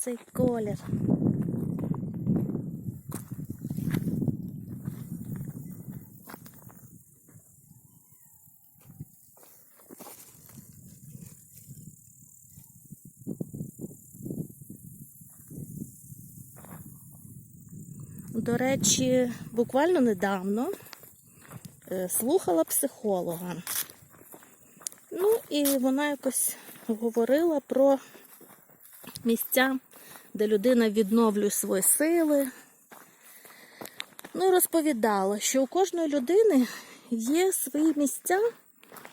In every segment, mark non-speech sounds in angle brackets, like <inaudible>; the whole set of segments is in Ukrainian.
цей колір. До речі, буквально недавно е, слухала психолога. Ну і вона якось говорила про місця, де людина відновлює свої сили. Ну розповідала, що у кожної людини є свої місця,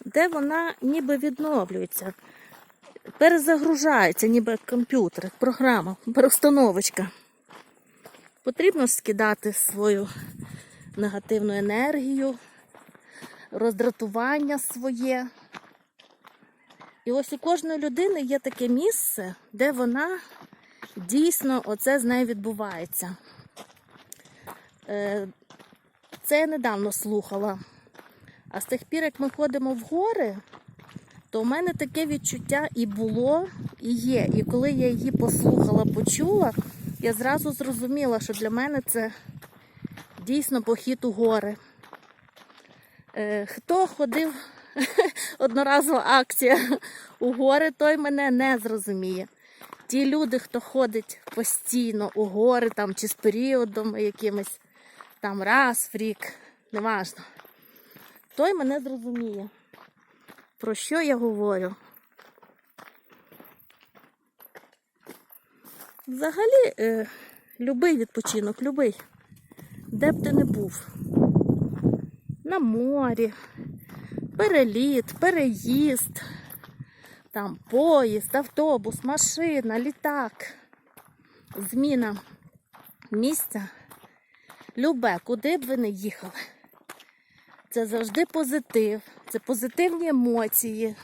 де вона ніби відновлюється, перезагружається, ніби комп'ютер, програма, переустановочка. Потрібно скидати свою негативну енергію, роздратування своє. І ось у кожної людини є таке місце, де вона дійсно оце з нею відбувається. Е, Це я недавно слухала. А з тих пір, як ми ходимо в гори, то у мене таке відчуття і було, і є. І коли я її послухала, почула, я зразу зрозуміла, що для мене це дійсно похід у гори. Е, Хто ходив <laughs> одноразова акція у гори, той мене не зрозуміє. Ті люди, хто ходить постійно у гори там, чи з періодом якимось там раз в рік, неважно, той мене зрозуміє. Про що я говорю? Взагалі, е, любий відпочинок, любий, де б ти не був. На морі, переліт, переїзд, там поїзд, автобус, машина, літак, зміна місця. Любе, куди б ви не їхали. Це завжди позитив, це позитивні емоції.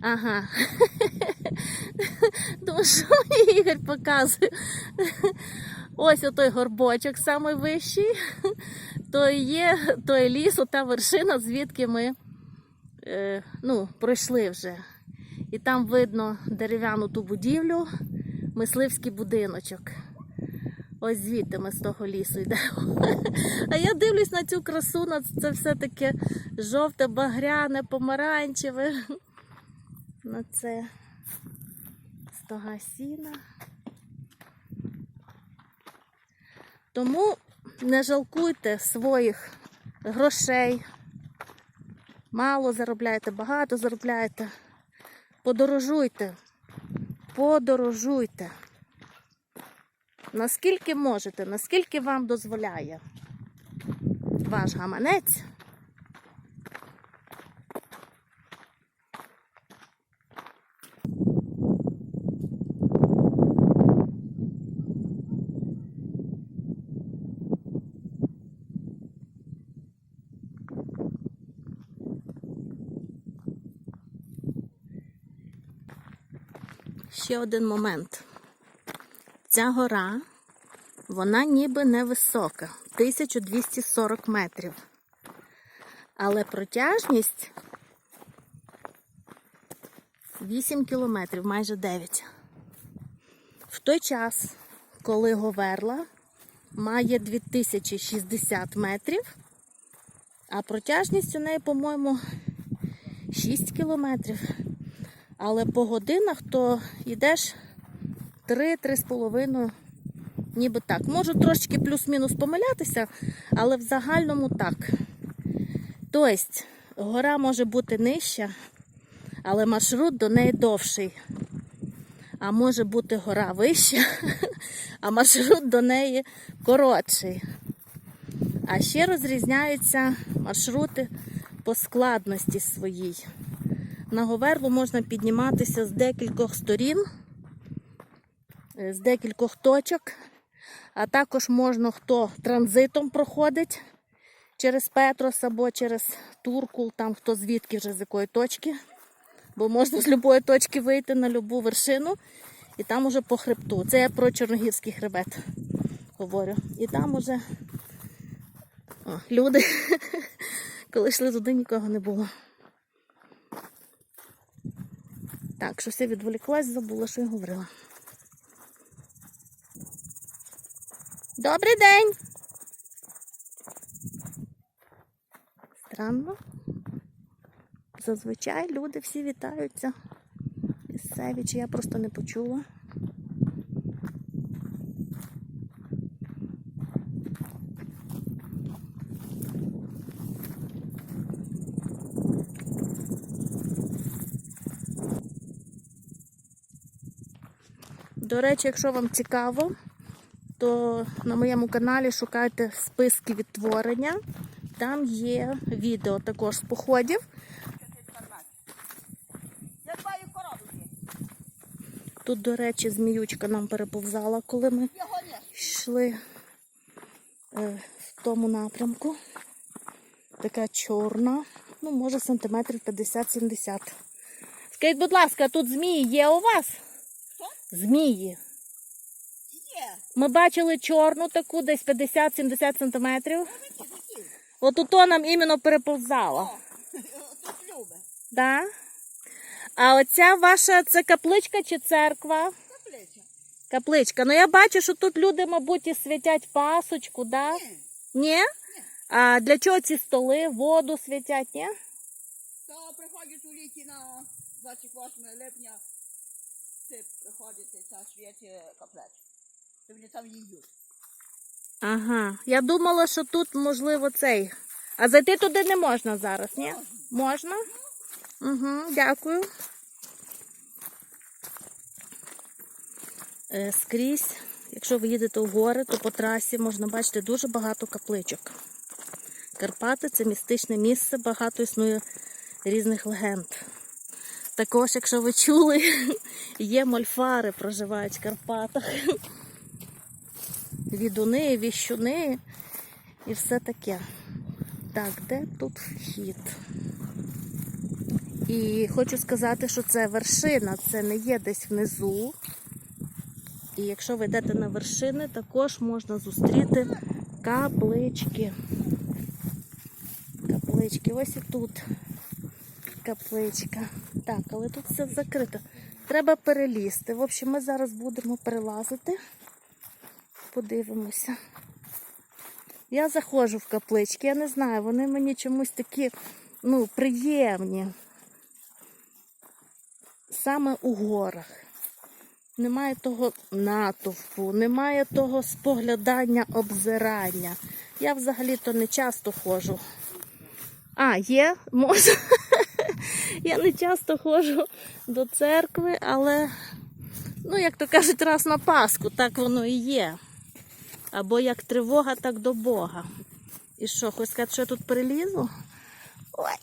Ага. <laughs> <laughs> Тому Ігор показує. Ось отой горбочок найвищий. То є той ліс, та вершина, звідки ми е, ну, пройшли вже. І там видно дерев'яну ту будівлю, мисливський будиночок. Ось звідти ми з того лісу йдемо. <laughs> А я дивлюсь на цю красу, на це все таке жовте, багряне, помаранчеве. <laughs> На це стога сіна. Тому не жалкуйте своїх грошей. Мало заробляєте, багато заробляєте. Подорожуйте, подорожуйте. Наскільки можете, наскільки вам дозволяє ваш гаманець. Ще один момент. Ця гора, вона ніби невисока, 1240 метрів. Але протяжність 8 кілометрів, майже 9. В той час, коли Говерла має 2060 метрів, а протяжність у неї, по-моєму, 6 кілометрів. Але по годинах то йдеш 3-3,5, ніби так. Можу трошки плюс-мінус помилятися, але в загальному так. Тобто, гора може бути нижча, але маршрут до неї довший. А може бути гора вища, <laughs> а маршрут до неї коротший. А ще розрізняються маршрути по складності своїй. На Говерлу можна підніматися з декількох сторін, е, з декількох точок, а також можна, хто транзитом проходить через Петрос або через Туркул, там хто звідки вже з якої точки. Бо можна з будь-якої точки вийти на будь-яку вершину і там уже по хребту. Це я про Чорногірський хребет говорю. І там уже о, люди <laughs> Коли йшли туди, нікого не було. Так, що все відволіклась, забула, що я говорила. Добрий день! Странно. Зазвичай люди всі вітаються. Місцеві, чи я просто не почула. До речі, якщо вам цікаво, то на моєму каналі шукайте списки відтворення. Там є відео також з походів. Тут, до речі, зміючка нам переповзала, коли ми йшли е, в тому напрямку. Така чорна, ну, може, сантиметрів 50-70. Скажіть, будь ласка, тут змії є у вас? Змії. Ми бачили чорну таку, десь 50-70 сантиметрів. От ото нам іменно переповзала. О, тут любе. Да? А оця ваша це капличка чи церква? Каплиця. Капличка. Ну я бачу, що тут люди, мабуть, і святять пасочку, да? Ні. Ні? А для чого ці столи, воду святять, ні? То приходять у літі на 28 липня. Ти приходите та святі каплицю. Ти вони там їдуть. Ага. Я думала, що тут, можливо, цей. А зайти туди не можна зараз, ні? Можна? Угу, дякую. Е, скрізь, якщо ви їдете в гори, то по трасі можна бачити дуже багато капличок. Карпати це містичне місце, багато існує різних легенд. Також, якщо ви чули, <laughs> є мольфари, проживають в Карпатах. Відуни, віщуни і все таке. Так, де тут вхід? І хочу сказати, що це вершина, це не є десь внизу. І якщо ви йдете на вершини, також можна зустріти каплички. Каплички. Ось і тут капличка. Так, але тут все закрито. Треба перелізти. В общем, ми зараз будемо перелазити. Подивимося. Я заходжу в каплички, я не знаю, вони мені чомусь такі ну, приємні. Саме у горах. Немає того натовпу, немає того споглядання, обзирання. Я взагалі-то не часто ходжу. А, є, можна. Я не часто ходжу до церкви, але, ну, як то кажуть, раз на Пасху, так воно і є. Або як тривога, так до Бога. І що, хоч сказати, що я тут перелізу? Ой.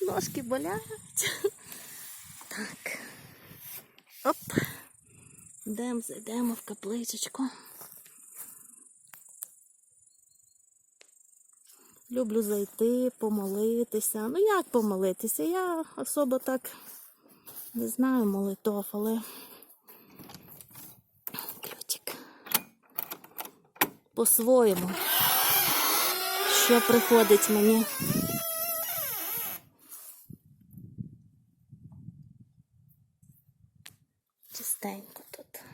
<laughs> Ножки болять. Так. Оп. Йдемо, зайдемо в капличечку. Люблю зайти, помолитися. Ну як помолитися? Я особо так не знаю молитов, але ключик. По-своєму. Що приходить мені? Чистенько тут.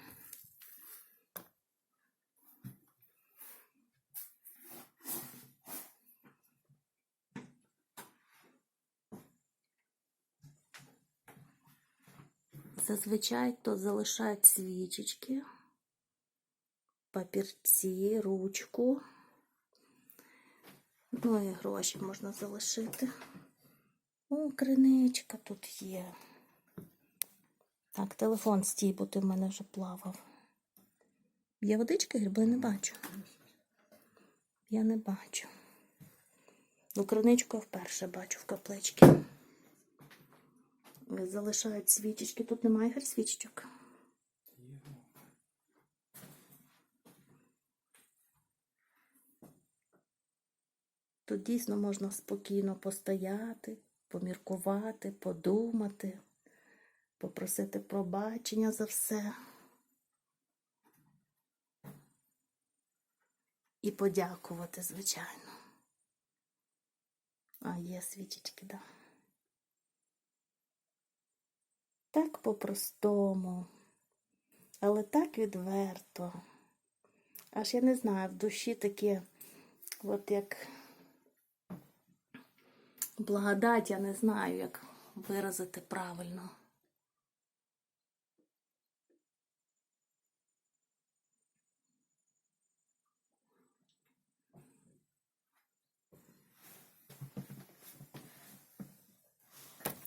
Зазвичай то залишають свічечки, папірці, ручку. Ну і гроші можна залишити. О, криничка тут є. Так, телефон стій, бо ти в мене вже плавав. Є водички, гриби не бачу. Я не бачу. Ну, криничку я вперше бачу в капличці. Залишають свічечки. Тут немає гір свічечок. Тут дійсно можна спокійно постояти, поміркувати, подумати, попросити пробачення за все. І подякувати, звичайно. А, є свічечки, да. Так по-простому, але так відверто. Аж я не знаю, в душі таке, от як благодать, я не знаю, як виразити правильно.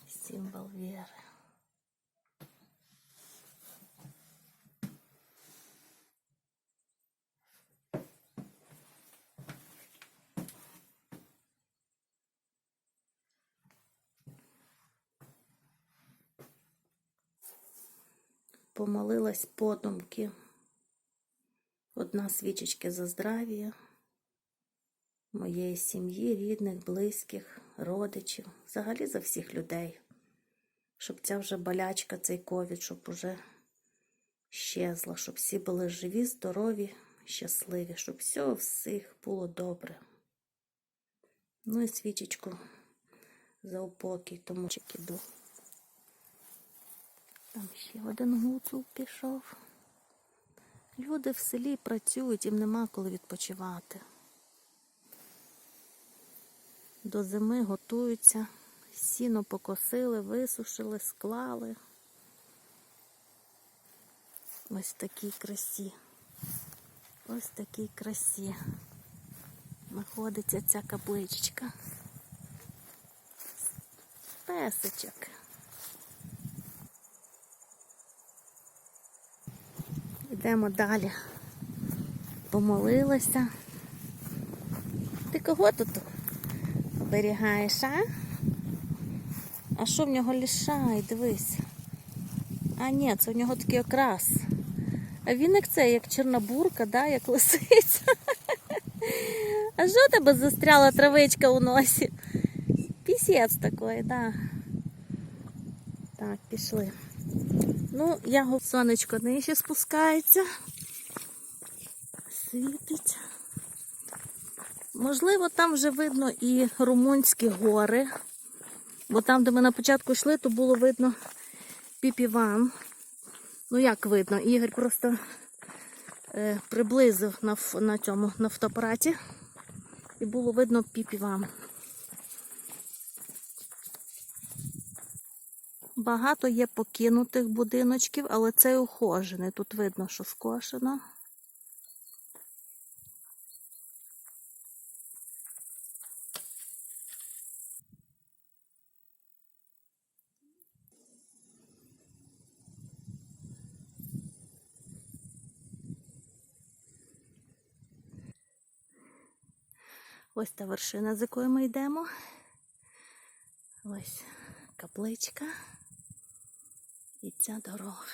Символ віри. Помолилась подумки. Одна свічечка за здрав'я моєї сім'ї, рідних, близьких, родичів, взагалі за всіх людей. Щоб ця вже болячка, цей ковід, щоб уже щезла, щоб всі були живі, здорові, щасливі, щоб все всіх було добре. Ну і свічечку за упокій, тому що іду. Там ще один гуцул пішов. Люди в селі працюють, їм нема коли відпочивати. До зими готуються, сіно покосили, висушили, склали. Ось в такій красі. Ось в такій красі. Знаходиться ця капличка. Песичок. Йдемо далі. Помолилася. Ти кого тут оберігаєш, а? А що в нього лишай, дивись. А ні, це в нього такий окрас. А він як це, як чорнобурка, да, як лисиця. <laughs> А що тебе застряла травичка у носі? Пісець такий, да. Так, пішли. Ну, я сонечко нижче спускається. Світить. Можливо, там вже видно і румунські гори. Бо там, де ми на початку йшли, то було видно піпіван. Ну, як видно, Ігор просто е, приблизив на, на цьому на фотоапараті. І було видно піпіван. Багато є покинутих будиночків, але цей ухожений. Тут видно, що скошено. Ось та вершина, з якої ми йдемо. Ось капличка і ця дорога.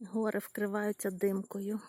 Гори вкриваються димкою.